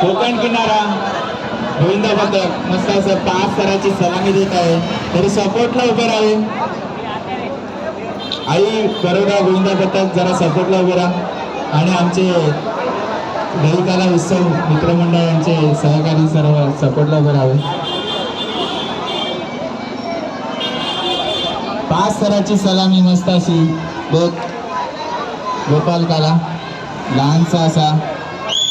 कोकण किनारा गोविंदा पथक मस्त असं पाच सराची सलामी देत आहे. तरी सपोर्टला उभे राहू आई करोडा गोविंदा पथक जरा सपोर्टला उभे राहा. आणि आमचे दलिकाला उत्सव मित्रमंडळ यांचे सहकारी सर्व सपोर्टला उभे राहावे पाच सराची सलामी मस्त अशी. गोपाल काला लहानसा असा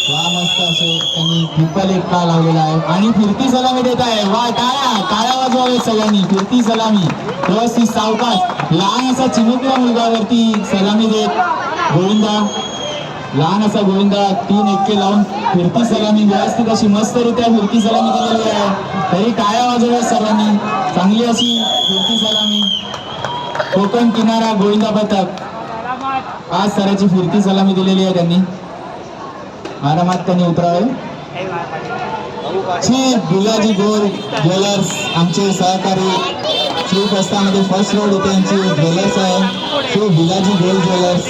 वा मस्त असे त्यांनी ट्रिपल एक का लावलेला आहे. आणि फिरती सलामी देत आहे. वा टाळ्या टाळ्या वाजवावे सगळ्यांनी. फिरती सलामी. व्यवस्थित सावकाश. लहान असा चिमुकला मुलगावरती सलामी देत. गोविंदा लहान असा गोविंदा तीन एक्के लावून फिरती सलामी. व्यवस्थित अशी मस्तरित्या फिरती सलामी दिलेली आहे. तरी टाळ्या वाजवल्या सर्वांनी. चांगली अशी फिरती सलामी. कोकण किनारा गोविंदा पथक पाच सराची फिरती सलामी दिलेली आहे त्यांनी. आरामात त्यांनी उतरावे. श्री गुलाजी गोल ज्वेलर्स आमचे सहकारी श्री प्रस्तामध्ये फर्स्ट रोड होते यांची ज्वेलर्स आहे. श्री गुलाजी गोल ज्वेलर्स.